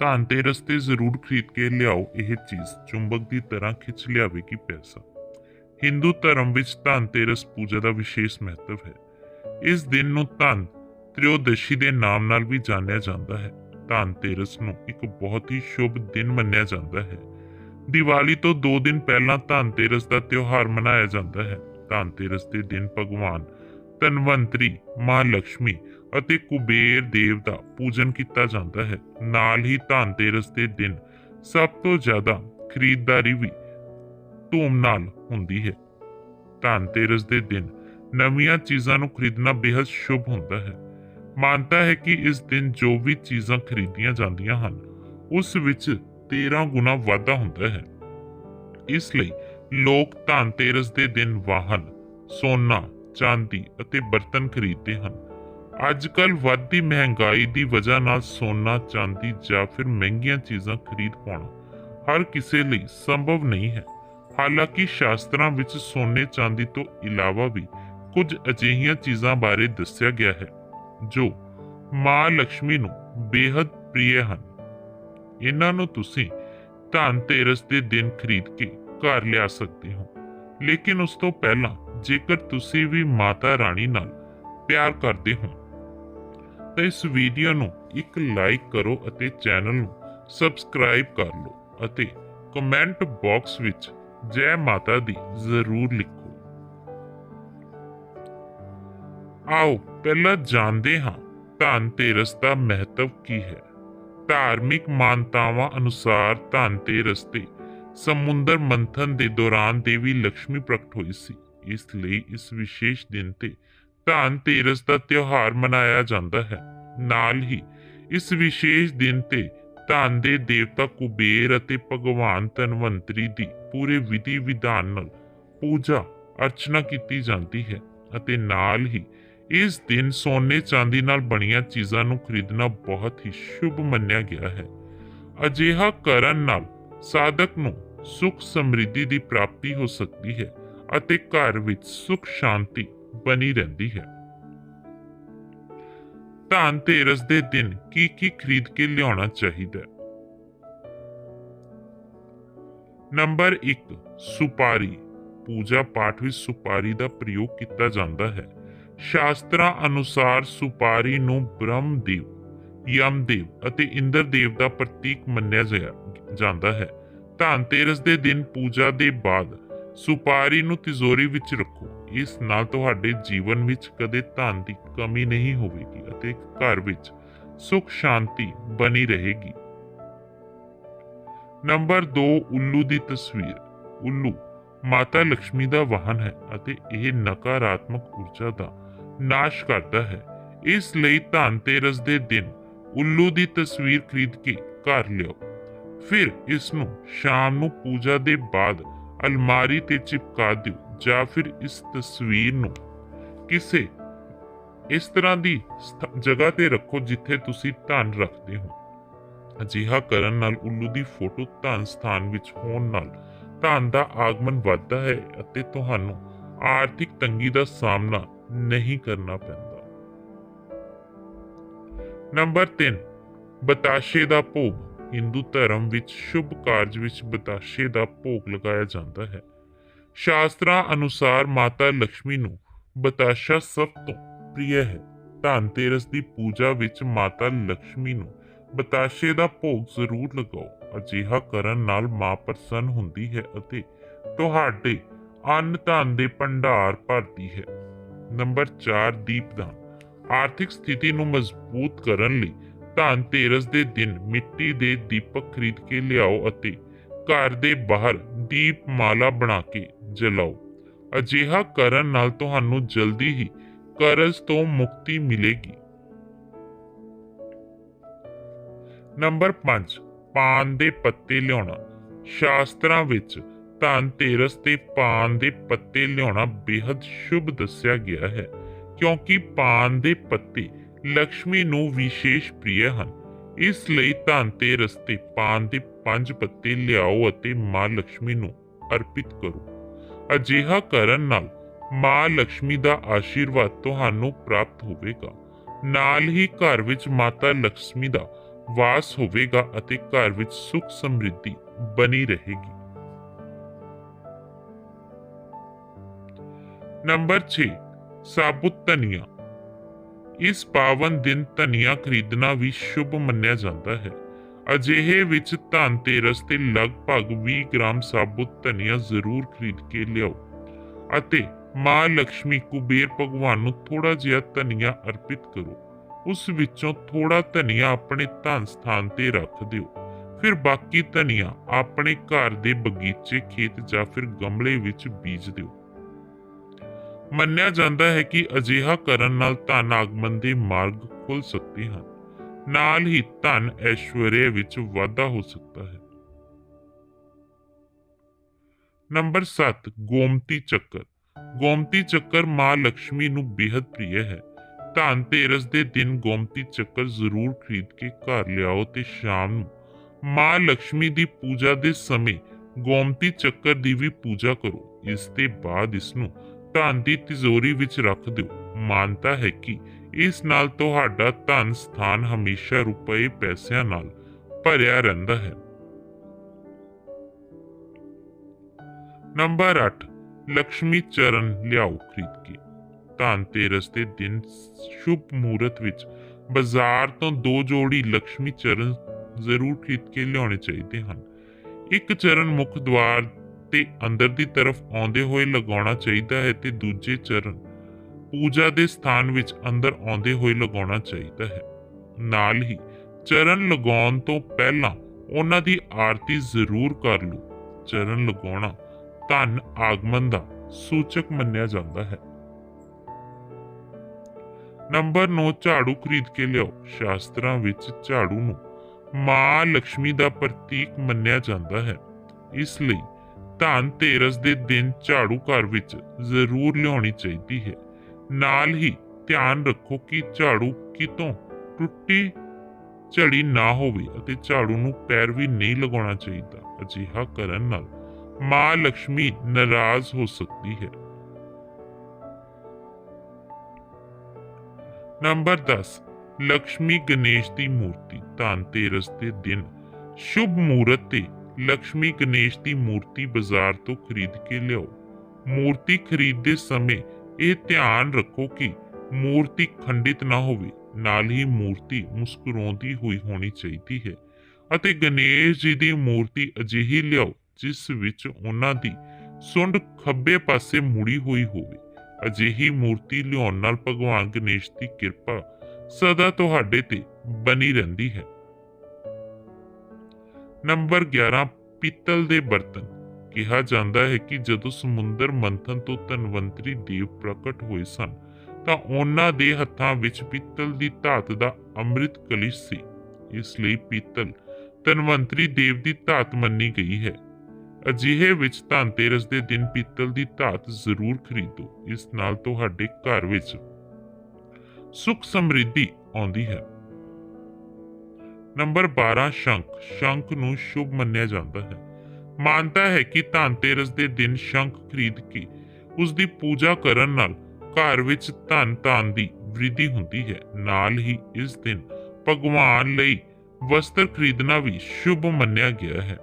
ਧਨਤੇਰਸ ਤੇ ਜ਼ਰੂਰ ਖਰੀਦ ਕੇ ਲਿਆਓ। ਇਹ ਚੀਜ਼ ਚੁੰਬਕ ਦੀ ਤਰ੍ਹਾਂ ਖਿੱਚ ਲਿਆਵੇਗੀ ਪੈਸਾ। ਹਿੰਦੂ ਧਰਮ ਵਿੱਚ ਧਨਤੇਰਸ ਪੂਜਾ ਦਾ ਵਿਸ਼ੇਸ਼ ਮਹੱਤਵ ਹੈ। ਇਸ ਦਿਨ ਨੂੰ ਧਨ ਤ੍ਰਿਓਦਸ਼ੀ ਦੇ ਨਾਮ ਨਾਲ ਵੀ ਜਾਣਿਆ ਜਾਂਦਾ ਹੈ। ਧਨ ਤੇਰਸ ਨੂੰ ਇੱਕ ਬਹੁਤ ਹੀ ਸ਼ੁਭ ਦਿਨ ਮੰਨਿਆ ਜਾਂਦਾ ਹੈ। ਦੀਵਾਲੀ ਤੋਂ 2 ਦਿਨ ਪਹਿਲਾਂ ਧਨ ਤੇਰਸ ਦਾ ਤਿਉਹਾਰ ਮਨਾਇਆ ਜਾਂਦਾ ਹੈ। ਧਨਤੇਰਸ ਦੇ ਦਿਨ ਭਗਵਾਨ ਧਨਵੰਤਰੀ ਮਾਂ ਲక్ష్ਮੀ ਅਤੇ ਕੁਬੇਰ ਦੇਵ ਦਾ ਪੂਜਨ ਕੀਤਾ ਜਾਂਦਾ ਹੈ। ਨਾਲ ਹੀ ਧਨਤੇਰਸ ਦੇ ਦਿਨ ਸਭ ਤੋਂ ਜ਼ਿਆਦਾ ਖਰੀਦਦਾਰੀ ਵੀ ਧੂਮ ਨਾਲ ਹੁੰਦੀ ਹੈ। ਧਨਤੇਰਸ ਦੇ ਦਿਨ ਨਵੀਆਂ ਚੀਜ਼ਾਂ ਨੂੰ ਖਰੀਦਣਾ ਬੇਹੱਦ ਸ਼ੁਭ ਹੁੰਦਾ ਹੈ। ਮੰਨਤਾ ਹੈ ਕਿ ਇਸ ਦਿਨ ਜੋ ਵੀ ਚੀਜ਼ਾਂ ਖਰੀਦੀਆਂ ਜਾਂਦੀਆਂ ਹਨ, ਉਸ ਵਿੱਚ 13 ਗੁਣਾ ਵਾਧਾ ਹੁੰਦਾ ਹੈ। ਇਸ ਲਈ ਲੋਕ ਧਨਤੇਰਸ ਦੇ ਦਿਨ ਵਾਹਨ, ਸੋਨਾ ਚਾਂਦੀ ਅਤੇ ਬਰਤਨ ਖਰੀਦਦੇ ਹਨ। ਅੱਜਕੱਲ ਵੱਧਦੀ ਮਹਿੰਗਾਈ ਦੀ ਵਜ੍ਹਾ ਨਾਲ ਸੋਨਾ, ਚਾਂਦੀ ਜਾਂ ਫਿਰ ਮਹਿੰਗੀਆਂ ਚੀਜ਼ਾਂ ਖਰੀਦ ਪਾਉਣਾ ਹਰ ਕਿਸੇ ਲਈ ਸੰਭਵ ਨਹੀਂ ਹੈ। ਹਾਲਾਂਕਿ ਸ਼ਾਸਤਰਾਂ ਵਿੱਚ ਸੋਨੇ, ਚਾਂਦੀ ਤੋਂ ਇਲਾਵਾ ਵੀ ਕੁਝ ਅਜਿਹੀਆਂ ਚੀਜ਼ਾਂ ਬਾਰੇ ਦੱਸਿਆ ਗਿਆ ਹੈ, ਜੋ ਮਾਂ ਲక్ష్ਮੀ ਨੂੰ ਬੇहद ਪ੍ਰਿਯ ਹਨ। ਇਹਨਾਂ ਨੂੰ ਤੁਸੀਂ ਧਨ ਤੇਰਸ ਦੇ ਦਿਨ ਖਰੀਦ ਕੇ ਘਰ ਲਿਆ ਸਕਦੇ ਹੋ, ਲੇਕਿਨ ਉਸ ਤੋਂ ਪਹਿਲਾਂ ਜੇਕਰ ਤੁਸੀਂ ਵੀ ਮਾਤਾ ਰਾਣੀ ਨਾਲ ਪਿਆਰ ਕਰਦੇ ਹੋ, ਤਾਂ ਇਸ ਵੀਡੀਓ ਨੂੰ ਇੱਕ ਲਾਈਕ ਕਰੋ ਅਤੇ ਚੈਨਲ ਨੂੰ ਸਬਸਕ੍ਰਾਈਬ ਕਰ ਲਓ ਅਤੇ ਕਮੈਂਟ ਬਾਕਸ ਵਿੱਚ ਜੈ ਮਾਤਾ ਦੀ ਜ਼ਰੂਰ ਲਿਖੋ। ਆਓ, ਪਹਿਲਾਂ ਜਾਣਦੇ ਹਾਂ ਧਨਤੇਰਸ ਦਾ ਮਹੱਤਵ ਕੀ ਹੈ। ਧਾਰਮਿਕ ਮਾਨਤਾਵਾਂ ਅਨੁਸਾਰ ਧਨਤੇਰਸ ਤੇ ਸਮੁੰਦਰ ਮੰਥਨ ਦੇ ਦੌਰਾਨ ਦੇਵੀ ਲక్ష్ਮੀ ਪ੍ਰਗਟ ਹੋਈ ਸੀ। ਇਸ ਲਈ ਇਸ ਵਿਸ਼ੇਸ਼ ਦਿਨ ਤੇ ਧਨਤੇਰਸ ਦਾ ਤਿਉਹਾਰ ਮਨਾਇਆ ਜਾਂਦਾ ਹੈ। ਨਾਲ ਹੀ ਇਸ ਵਿਸ਼ੇਸ਼ ਦਿਨ ਤੇ ਧਨ ਦੇ ਦੇਵਤਾ ਕੁਬੇਰ ਅਤੇ ਭਗਵਾਨ ਧਨਵੰਤਰੀ ਦੀ ਪੂਰੇ ਵਿਧੀ ਵਿਧਾਨ ਨਾਲ ਪੂਜਾ, ਅਰਚਨਾ ਕੀਤੀ ਜਾਂਦੀ ਹੈ ਅਤੇ ਨਾਲ ਹੀ ਇਸ ਦਿਨ ਸੋਨੇ ਚਾਂਦੀ ਨਾਲ ਬਣੀਆਂ ਚੀਜ਼ਾਂ ਨੂੰ ਖਰੀਦਣਾ ਬਹੁਤ ਹੀ ਸ਼ੁਭ ਮੰਨਿਆ ਗਿਆ ਹੈ। ਅਜਿਹਾ ਕਰਨ ਨਾਲ ਸਾਧਕ ਨੂੰ ਸੁਖ ਸਮਰਿੱਧੀ ਦੀ ਪ੍ਰਾਪਤੀ ਹੋ ਸਕਦੀ ਹੈ। ਅਤੇ ਘਰ ਵਿੱਚ ਸੁਖ ਸ਼ਾਂਤੀ ਬਣੀ ਰਹਿੰਦੀ ਹੈ। ਧਨਤੇਰਸ ਦੇ ਦਿਨ ਕੀ ਕੀ ਖਰੀਦ ਕੇ ਲਿਆਉਣਾ ਚਾਹੀਦਾ ਹੈ? ਨੰਬਰ 1 ਸੁਪਾਰੀ। ਪੂਜਾ ਪਾਠ ਵਿੱਚ ਸੁਪਾਰੀ ਦਾ ਪ੍ਰਯੋਗ ਕੀਤਾ ਜਾਂਦਾ ਹੈ। ਸ਼ਾਸਤਰਾਂ ਅਨੁਸਾਰ ਸੁਪਾਰੀ ਨੂੰ ਬ੍ਰਹਮਦੇਵ, ਯਮਦੇਵ ਅਤੇ ਇੰਦਰਦੇਵ ਦਾ ਪ੍ਰਤੀਕ ਮੰਨਿਆ ਜਾ- ਜਾਂਦਾ ਹੈ। ਧਨਤੇਰਸ ਦੇ ਦਿਨ ਪੂਜਾ ਦੇ ਬਾਅਦ ਸੁਪਾਰੀ ਨੂੰ ਤਿਜੋਰੀ ਵਿੱਚ ਰੱਖੋ। ਇਸ ਨਾਲ ਤੁਹਾਡੇ ਜੀਵਨ ਵਿੱਚ ਕਦੇ ਧਨ ਦੀ ਕਮੀ ਨਹੀਂ ਹੋਵੇਗੀ ਅਤੇ ਘਰ ਵਿੱਚ ਸੁਖ ਸ਼ਾਂਤੀ ਬਣੀ ਰਹੇਗੀ। ਨੰਬਰ 2 ਉੱਲੂ ਦੀ ਤਸਵੀਰ। ਉੱਲੂ ਮਾਤਾ ਲక్ష్ਮੀ ਦਾ ਵਾਹਨ ਹੈ ਅਤੇ ਇਹ ਨਕਾਰਾਤਮਕ ਊਰਜਾ ਦਾ ਨਾਸ਼ ਕਰਦਾ ਹੈ। ਇਸ ਲਈ ਧਨਤੇਰਸ ਦੇ ਦਿਨ ਉੱਲੂ ਦੀ ਤਸਵੀਰ ਖਰੀਦ ਕੇ ਘਰ ਲਿਆਓ। ਫਿਰ ਇਸ ਨੂੰ ਸ਼ਾਮ ਨੂੰ ਪੂਜਾ ਦੇ ਬਾਅਦ ਅਲਮਾਰੀ ਤੇ ਚਿਪਕਾ ਦਿਓ ਜਾਂ ਫਿਰ ਇਸ ਤਸਵੀਰ ਨੂੰ ਕਿਸੇ ਇਸ ਤਰ੍ਹਾਂ ਦੀ ਜਗ੍ਹਾ ਤੇ ਰੱਖੋ ਜਿੱਥੇ ਤੁਸੀਂ ਧਨ ਰੱਖਦੇ ਹੋ। ਅਜਿਹਾ ਕਰਨ ਨਾਲ ਉੱਲੂ ਦੀ ਫੋਟੋ ਧਨ ਸਥਾਨ ਵਿੱਚ ਹੋਣ ਨਾਲ ਧਨ ਦਾ ਆਗਮਨ ਵੱਧਦਾ ਹੈ ਅਤੇ ਤੁਹਾਨੂੰ ਆਰਥਿਕ ਤੰਗੀ ਦਾ ਸਾਹਮਣਾ ਨਹੀਂ ਕਰਨਾ ਪੈਂਦਾ। ਨੰਬਰ 3 ਬਤਾਸ਼ੇ ਦਾ ਭੋਗ। ਹਿੰਦੂ ਧਰਮ ਵਿੱਚ ਸ਼ੁਭ ਕਾਰਜ ਵਿੱਚ ਬਤਾਸ਼ੇ ਦਾ ਭੋਗ ਲਗਾਇਆ ਜਾਂਦਾ ਹੈ। ਸ਼ਾਸਤਰਾਂ ਅਨੁਸਾਰ ਮਾਤਾ ਲక్ష్ਮੀ ਨੂੰ ਬਤਾਸ਼ਾ ਸਭ ਤੋਂ ਪ੍ਰਿਯ ਹੈ। ਧਨਤੇਰਸ ਦੀ ਪੂਜਾ ਵਿੱਚ ਮਾਤਾ ਲక్ష్ਮੀ ਨੂੰ ਬਤਾਸ਼ੇ ਦਾ ਭੋਗ ਜ਼ਰੂਰ ਲਗਾਓ। ਅਜਿਹਾ ਕਰਨ ਨਾਲ ਮਾਂ ਪ੍ਰਸੰਨ ਹੁੰਦੀ ਹੈ ਅਤੇ ਤੁਹਾਡੇ ਅੰਨ ਧਨ ਦੇ ਭੰਡਾਰ ਭਰਦੀ ਹੈ। ਨੰਬਰ 4 ਦੀਪਦਾਨ। ਆਰਥਿਕ ਸਥਿਤੀ ਨੂੰ ਮਜ਼ਬੂਤ ਕਰਨ ਲਈ ਧਨਤੇਰਸ ਦੇ ਦਿਨ ਮਿੱਟੀ ਦੇ ਦੀਪਕ ਖਰੀਦ ਕੇ ਲਿਆਓ ਅਤੇ ਘਰ ਦੇ ਬਾਹਰ ਦੀਪਮਾਲਾ ਬਣਾ ਕੇ ਜਲਾਓ। ਅਜਿਹਾ ਕਰਨ ਨਾਲ ਤੁਹਾਨੂੰ ਜਲਦੀ ਹੀ ਕਰਜ਼ ਤੋਂ ਮੁਕਤੀ ਮਿਲੇਗੀ। ਨੰਬਰ 5 ਪਾਨ ਦੇ ਪੱਤੇ ਲਿਆਉਣਾ। ਸ਼ਾਸਤਰਾਂ ਵਿੱਚ ਧਨਤੇਰਸ ਤੇ ਪਾਨ ਦੇ ਪੱਤੇ ਲਿਆਉਣਾ ਬੇहद ਸ਼ੁਭ ਦੱਸਿਆ ਗਿਆ ਹੈ, ਕਿਉਂਕਿ ਪਾਨ ਦੇ ਪੱਤੇ ਲక్ష్ਮੀ ਨੂੰ ਵਿਸ਼ੇਸ਼ ਪ੍ਰਿਯ ਹਨ। ਇਸ ਲਈ ਧਨ ਤੇ ਰਸਤੇ ਪਾਨ ਦੇ ਪੰਜ ਪੱਤੇ ਲਿਆਓ ਅਤੇ ਮਾਂ ਲక్ష్ਮੀ ਨੂੰ ਅਰਪਿਤ ਕਰੋ। ਅਜਿਹਾ ਕਰਨ ਨਾਲ ਮਾਂ ਲక్ష్ਮੀ ਦਾ ਆਸ਼ੀਰਵਾਦ ਤੁਹਾਨੂੰ ਪ੍ਰਾਪਤ ਹੋਵੇਗਾ। ਨਾਲ ਹੀ ਘਰ ਵਿੱਚ ਮਾਤਾ ਲక్ష్ਮੀ ਦਾ ਵਾਸ ਹੋਵੇਗਾ ਅਤੇ ਘਰ ਵਿੱਚ ਸੁਖ ਸਮ੍ਰਿੱਧੀ ਬਣੀ ਰਹੇਗੀ। ਨੰਬਰ 6 ਸਾਬੁਤ ਧਨੀਆ। ਇਸ ਪਾਵਨ ਦਿਨ ਧਨੀਆ ਖਰੀਦਣਾ ਵੀ ਸ਼ੁਭ ਮੰਨਿਆ ਜਾਂਦਾ ਹੈ। ਅਜਿਹੇ ਵਿੱਚ ਧਨਤੇਰਸ ਤੇ ਲਗਭਗ 20 ਗ੍ਰਾਮ ਸਾਬੁਤ ਧਨੀਆ ਜ਼ਰੂਰ ਖਰੀਦ ਕੇ ਲਿਆਓ ਅਤੇ ਮਾਂ ਲక్ష్ਮੀ ਕੁਬੇਰ ਭਗਵਾਨ ਨੂੰ ਥੋੜਾ ਜਿਹਾ ਧਨੀਆ ਅਰਪਿਤ ਕਰੋ। ਉਸ ਵਿੱਚੋਂ ਥੋੜਾ ਧਨੀਆ ਆਪਣੇ ਧਨ ਸਥਾਨ ਤੇ ਰੱਖ ਦਿਓ। ਫਿਰ ਬਾਕੀ ਧਨੀਆ ਆਪਣੇ ਘਰ ਦੇ ਬਗੀਚੇ, ਖੇਤ ਜਾਂ ਫਿਰ ਗਮਲੇ ਵਿੱਚ ਬੀਜ ਦਿਓ। ਮੰਨਿਆ ਜਾਂਦਾ ਹੈ ਕਿ ਅਜਿਹਾ ਕਰਨ ਨਾਲ ਧਨ ਆਗਮਨ ਦੇ ਮਾਰਗ ਖੁੱਲ ਸਕਦੇ ਹਨ। ਨਾਲ ਹੀ ਧਨ ਐਸ਼ਵਰਯ ਵਿੱਚ ਵਾਧਾ ਹੋ ਸਕਦਾ ਹੈ। ਨੰਬਰ 7 ਗੋਮਤੀ ਚੱਕਰ। ਗੋਮਤੀ ਚੱਕਰ ਮਾਂ ਲక్ష్ਮੀ ਨੂੰ ਬੇहद ਪ੍ਰਿਯ ਹੈ। ਧਨ ਤੇਰਸ ਦੇ ਦਿਨ ਗੋਮਤੀ ਚੱਕਰ ਜ਼ਰੂਰ ਖਰੀਦ ਕੇ ਘਰ ਲਿਆਓ ਤੇ ਸ਼ਾਮ ਨੂੰ ਮਾਂ ਲక్ష్ਮੀ ਦੀ ਪੂਜਾ ਦੇ ਸਮੇਂ ਗੋਮਤੀ ਚੱਕਰ ਦੀ ਵੀ ਪੂਜਾ ਕਰੋ। ਇਸ ਤੇ ਬਾਅਦ ਇਸ ਨੂੰ ਧਨ ਦੀ ਤਿਜੋਰੀ ਵਿੱਚ ਰੱਖ ਦਿਓ। ਮਾਨਤਾ ਹੈ ਕਿ ਇਸ ਨਾਲ ਤੁਹਾਡਾ ਧਨ ਸਥਾਨ ਹਮੇਸ਼ਾ ਰੁਪਏ ਪੈਸਿਆਂ ਨਾਲ ਭਰਿਆ ਰਹਿੰਦਾ ਹੈ। ਨੰਬਰ 8 ਲక్ష్ਮੀ ਚਰਨ ਲਿਆਓ ਖਰੀਦ ਕੇ। ਧਨ ਧਨਤੇਰਸ ਦੇ ਦਿਨ ਸ਼ੁਭ ਮੂਰਤ ਵਿੱਚ ਬਾਜ਼ਾਰ ਤੋਂ ਦੋ ਜੋੜੀ ਲక్ష్ਮੀ ਚਰਨ ਜ਼ਰੂਰ ਖਰੀਦ ਕੇ ਲਿਆਉਣੇ ਚਾਹੀਦੇ ਹਨ। ਇੱਕ ਚਰਨ ਮੁੱਖ ਦਵਾਰ ਤੇ ਅੰਦਰ ਦੀ ਤਰਫ ਆਉਂਦੇ ਹੋਏ ਲਗਾਉਣਾ ਚਾਹੀਦਾ ਹੈ ਤੇ ਦੂਜੇ ਚਰਨ ਪੂਜਾ ਦੇ ਸਥਾਨ ਵਿੱਚ ਅੰਦਰ ਆਉਂਦੇ ਹੋਏ ਲਗਾਉਣਾ ਚਾਹੀਦਾ ਹੈ। ਨਾਲ ਹੀ ਚਰਨ ਲਗਾਉਣ ਤੋਂ ਪਹਿਲਾਂ ਉਹਨਾਂ ਦੀ ਆਰਤੀ ਜ਼ਰੂਰ ਕਰ ਲਓ। ਚਰਨ ਲਗਾਉਣਾ ਧਨ ਆਗਮਨ ਦਾ ਸੂਚਕ ਮੰਨਿਆ ਜਾਂਦਾ ਹੈ। ਨੰਬਰ 9 ਝਾੜੂ ਖਰੀਦ ਕੇ ਲਿਆਓ। ਸ਼ਾਸਤਰਾਂ ਵਿੱਚ ਝਾੜੂ ਨੂੰ ਮਾਂ ਲక్ష్ਮੀ ਦਾ ਪ੍ਰਤੀਕ ਮੰਨਿਆ ਜਾਂਦਾ ਹੈ। ਇਸ ਲਈ ਧਨ ਤੇਰਸ ਦੇ ਦਿਨ ਝਾੜੂ ਘਰ ਵਿੱਚ ਜ਼ਰੂਰ ਲਿਆਉਣੀ ਚਾਹੀਦੀ ਹੈ। ਨਾਲ ਹੀ ਧਿਆਨ ਰੱਖੋ ਕਿ ਝਾੜੂ ਕਿਤੋਂ ਟੁੱਟੀ ਝੜੀ ਨਾ ਹੋਵੇ ਅਤੇ ਝਾੜੂ ਨੂੰ ਪੈਰ ਵੀ ਨਹੀਂ ਲਗਾਉਣਾ ਚਾਹੀਦਾ, ਅਜਿਹਾ ਕਰਨ ਨਾਲ ਮਾਂ ਲక్ష్ਮੀ ਨਾਰਾਜ਼ ਹੋ ਸਕਦੀ ਹੈ। ਨੰਬਰ 10 ਲక్ష్ਮੀ ਗਣੇਸ਼ ਦੀ ਮੂਰਤੀ ਧਨ ਤੇਰਸ ਦੇ ਦਿਨ ਸ਼ੁਭ ਮੂਰਤ ਤੇ ਲక్ష్ਮੀ ਗਣੇਸ਼ ਦੀ ਮੂਰਤੀ ਬਾਜ਼ਾਰ ਤੋਂ ਖਰੀਦ ਕੇ ਲਿਆਓ। ਮੂਰਤੀ ਖਰੀਦਦੇ ਸਮੇਂ ਇਹ ਧਿਆਨ ਰੱਖੋ ਕਿ ਮੂਰਤੀ ਖੰਡਿਤ ਨਾ ਹੋਵੇ, ਨਾਲ ਹੀ ਮੂਰਤੀ ਮੁਸਕਰਾਉਂਦੀ ਹੋਈ ਹੋਣੀ ਚਾਹੀਦੀ ਹੈ ਅਤੇ ਗਣੇਸ਼ ਜੀ ਦੀ ਮੂਰਤੀ ਅਜਿਹੀ ਲਿਆਓ, ਜਿਸ ਵਿੱਚ ਉਹਨਾਂ ਦੀ ਸੁੰਡ ਖੱਬੇ ਪਾਸੇ ਮੁੜੀ ਹੋਈ ਹੋਵੇ। ਅਜਿਹੀ ਮੂਰਤੀ ਲਿਆਉਣ ਨਾਲ ਭਗਵਾਨ ਗਣੇਸ਼ ਦੀ ਕਿਰਪਾ ਸਦਾ ਤੁਹਾਡੇ ਤੇ ਬਣੀ ਰਹਿੰਦੀ ਹੈ। ਨੰਬਰ 11 ਪਿੱਤਲ ਦੇ ਬਰਤਨ। ਕਿਹਾ ਜਾਂਦਾ ਹੈ ਕਿ ਜਦੋਂ ਸਮੁੰਦਰ ਮੰਥਨ ਤੋਂ ਧਨਵੰਤਰੀ ਦੇਵ ਪ੍ਰਗਟ ਹੋਏ ਸਨ, ਤਾਂ ਉਹਨਾਂ ਦੇ ਹੱਥਾਂ ਵਿੱਚ ਪਿੱਤਲ ਦੀ ਧਾਤ ਦਾ ਅੰਮ੍ਰਿਤ ਕਲਿਸ਼ ਸੀ। ਇਸ ਲਈ ਪਿੱਤਲ ਧਨਵੰਤਰੀ ਦੇਵ ਦੀ ਧਾਤ ਮੰਨੀ ਗਈ ਹੈ। ਅਜਿਹੇ ਵਿੱਚ ਧਨਤੇਰਸ ਦੇ ਦਿਨ ਪਿੱਤਲ ਦੀ ਧਾਤ ਜ਼ਰੂਰ ਖਰੀਦੋ। ਇਸ ਨਾਲ ਤੁਹਾਡੇ ਘਰ ਵਿੱਚ ਸੁਖ ਸਮਰਿੱਧੀ ਆਉਂਦੀ ਹੈ। ਨੰਬਰ 12 ਸ਼ੰਖ। ਸ਼ੰਖ ਨੂੰ ਸ਼ੁਭ ਮੰਨਿਆ ਜਾਂਦਾ ਹੈ। ਮਾਨਤਾ ਹੈ ਕਿ ਧਨਤੇਰਸ ਦੇ ਦਿਨ ਸ਼ੰਖ ਖਰੀਦ ਕੇ ਉਸ ਦੀ ਪੂਜਾ ਕਰਨ ਨਾਲ ਘਰ ਵਿੱਚ ਧਨ ਧਨ ਦੀ ਵ੍ਰਿਧੀ ਹੁੰਦੀ ਹੈ। ਨਾਲ ਹੀ ਇਸ ਦਿਨ ਭਗਵਾਨ ਲਈ ਵਸਤਰ ਖਰੀਦਣਾ ਵੀ ਸ਼ੁਭ ਮੰਨਿਆ ਗਿਆ ਹੈ।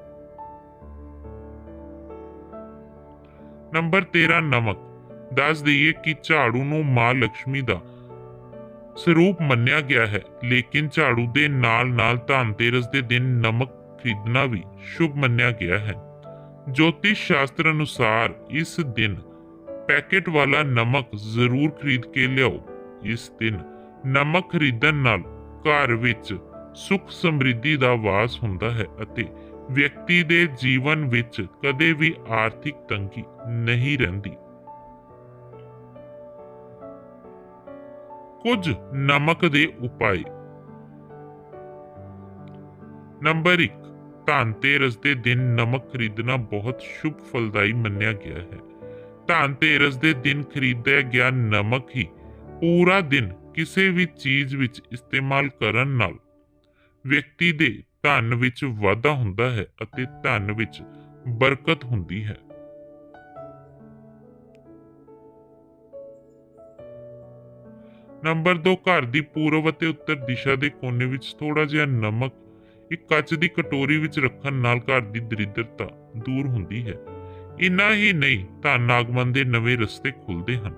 ਨੰਬਰ 13 ਨਮਕ। ਦੱਸ ਦਈਏ ਕਿ ਝਾੜੂ ਨੂੰ ਮਾਂ ਲక్ష్ਮੀ ਦਾ ਸਰੂਪ ਮੰਨਿਆ ਗਿਆ ਹੈ, ਲੇਕਿਨ ਝਾੜੂ ਦੇ ਨਾਲ-ਨਾਲ ਧਨਤੇਰਸ ਦੇ ਦਿਨ ਨਮਕ ਖਰੀਦਣਾ ਵੀ ਸ਼ੁਭ ਮੰਨਿਆ ਗਿਆ ਹੈ। ਜੋਤਿਸ਼ ਸ਼ਾਸਤਰ ਅਨੁਸਾਰ ਇਸ ਦਿਨ ਪੈਕੇਟ ਵਾਲਾ ਨਮਕ ਜ਼ਰੂਰ ਖਰੀਦ ਕੇ ਲਿਆਓ। ਇਸ ਦਿਨ ਨਮਕ ਖਰੀਦਣ ਨਾਲ ਘਰ ਵਿੱਚ ਸੁਖ ਸਮਰਿੱਧੀ ਦਾ ਵਾਸ ਹੁੰਦਾ ਹੈ ਅਤੇ ਵਿਅਕਤੀ ਦੇ ਜੀਵਨ ਵਿੱਚ ਕਦੇ ਵੀ ਆਰਥਿਕ ਤੰਗੀ ਨਹੀਂ ਰਹਿੰਦੀ। ਕੁਝ ਨਮਕ ਦੇ ਉਪਾਅ। ਨੰਬਰ 1 ਧਨਤੇਰਸ ਦੇ ਦਿਨ ਨਮਕ ਖਰੀਦਣਾ ਬਹੁਤ ਸ਼ੁਭ ਫਲਦਾਈ ਮੰਨਿਆ ਗਿਆ ਹੈ। ਧਨਤੇਰਸ ਦੇ ਦਿਨ ਖਰੀਦਿਆ ਗਿਆ ਨਮਕ ਹੀ ਪੂਰਾ ਦਿਨ ਕਿਸੇ ਵੀ ਚੀਜ਼ ਵਿੱਚ ਇਸਤੇਮਾਲ ਕਰਨ ਨਾਲ ਵਿਅਕਤੀ ਦੇ ਧਨ ਵਿੱਚ ਵਾਧਾ ਹੁੰਦਾ ਹੈ ਅਤੇ ਧਨ ਵਿੱਚ ਬਰਕਤ ਹੁੰਦੀ ਹੈ। ਨੰਬਰ 2 ਘਰ ਦੀ ਪੂਰਬ ਅਤੇ ਉੱਤਰ ਦਿਸ਼ਾ ਦੇ ਕੋਨੇ ਵਿੱਚ ਥੋੜਾ ਜਿਹਾ ਨਮਕ, ਇੱਕ ਕੱਚ ਦੀ ਕਟੋਰੀ ਵਿੱਚ ਰੱਖਣ ਨਾਲ ਘਰ ਦੀ ਦਰਿਦਰਤਾ ਦੂਰ ਹੁੰਦੀ ਹੈ। ਇੰਨਾ ਹੀ ਨਹੀਂ ਧਨ ਆਗਮਨ ਦੇ ਨਵੇਂ ਰਸਤੇ ਖੁੱਲਦੇ ਹਨ।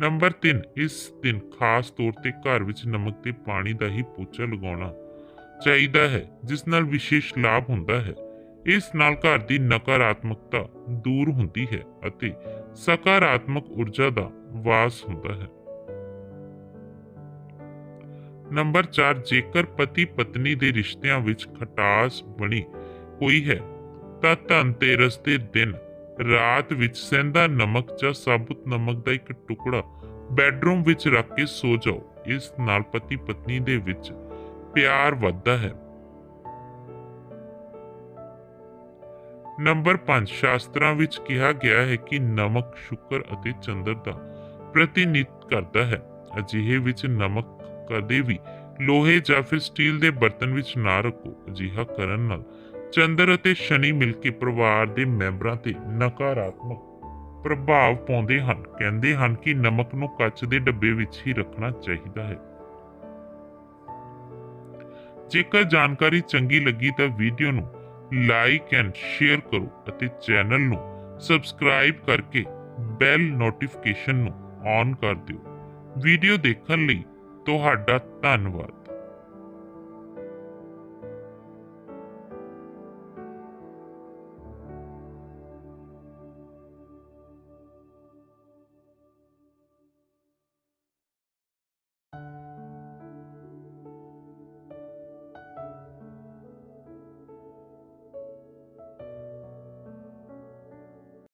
ਨੰਬਰ 3 ਇਸ ਦਿਨ ਖਾਸ ਤੌਰ ਤੇ ਘਰ ਵਿੱਚ ਨਮਕ ਤੇ ਪਾਣੀ ਦਾ ਹੀ ਪੋਚਾ ਲਗਾਉਣਾ ਚਾਹੀਦਾ ਹੈ, ਜਿਸ ਨਾਲ ਵਿਸ਼ੇਸ਼ ਲਾਭ ਹੁੰਦਾ ਹੈ। ਇਸ ਨਾਲ ਘਰ ਦੀ ਨਕਾਰਾਤਮਕਤਾ ਦੂਰ ਹੁੰਦੀ ਹੈ ਅਤੇ ਸਕਾਰਾਤਮਕ ਊਰਜਾ ਦਾ ਵਾਸ ਹੁੰਦਾ ਹੈ। ਨੰਬਰ 4 ਜੇਕਰ ਪਤੀ ਪਤਨੀ ਦੇ ਰਿਸ਼ਤਿਆਂ ਵਿੱਚ ਖਟਾਸ ਬਣੀ ਹੋਈ ਹੈ, ਤਾਂ ਧਨਤੇਰਸ ਦੇ ਦਿਨ, ਰਾਤ ਵਿੱਚ ਸੈਂਦਾ ਨਮਕ ਜਾਂ ਸਾਬੁਤ ਨਮਕ ਦਾ ਇੱਕ ਟੁਕੜਾ ਬੈੱਡਰੂਮ ਵਿੱਚ ਰੱਖ ਕੇ ਸੋ ਜਾਓ। ਇਸ ਨਾਲ ਪਤੀ ਪਤਨੀ ਦੇ ਵਿੱਚ ਪਿਆਰ ਵੱਧਦਾ ਹੈ। ਨੰਬਰ 5 ਸ਼ਾਸਤਰਾਂ ਵਿੱਚ ਕਿਹਾ ਗਿਆ ਹੈ ਕਿ ਨਮਕ ਸ਼ੁਕਰ ਅਤੇ ਚੰਦਰ ਦਾ ਪ੍ਰਤੀਨਿਧ ਕਰਦਾ ਹੈ। ਅਜਿਹੇ ਵਿੱਚ ਨਮਕ ਕਦੇ ਵੀ ਲੋਹੇ ਜਾਂ ਫਿਰ ਸਟੀਲ ਦੇ ਬਰਤਨ ਵਿੱਚ ਨਾ ਰੱਖੋ, ਅਜਿਹਾ ਕਰਨ ਨਾਲ ਚੰਦਰ ਅਤੇ ਸ਼ਨੀ ਮਿਲ ਕੇ ਪਰਿਵਾਰ ਦੇ ਮੈਂਬਰਾਂ ਤੇ ਨਕਾਰਾਤਮਕ ਪ੍ਰਭਾਵ ਪਾਉਂਦੇ ਹਨ। ਕਹਿੰਦੇ ਹਨ ਕਿ ਨਮਕ ਨੂੰ ਕੱਚ ਦੇ ਡੱਬੇ ਵਿੱਚ ਹੀ ਰੱਖਣਾ ਚਾਹੀਦਾ ਹੈ। ਜੇਕਰ ਜਾਣਕਾਰੀ ਚੰਗੀ ਲੱਗੀ ਤਾਂ ਵੀਡੀਓ ਨੂੰ ਲਾਈਕ ਐਂਡ ਸ਼ੇਅਰ ਕਰੋ ਅਤੇ ਚੈਨਲ ਨੂੰ ਸਬਸਕ੍ਰਾਈਬ ਕਰਕੇ ਬੈਲ ਨੋਟੀਫਿਕੇਸ਼ਨ ਨੂੰ ਔਨ ਕਰ ਦਿਓ। ਵੀਡੀਓ ਦੇਖਣ ਲਈ ਤੁਹਾਡਾ ਧੰਨਵਾਦ।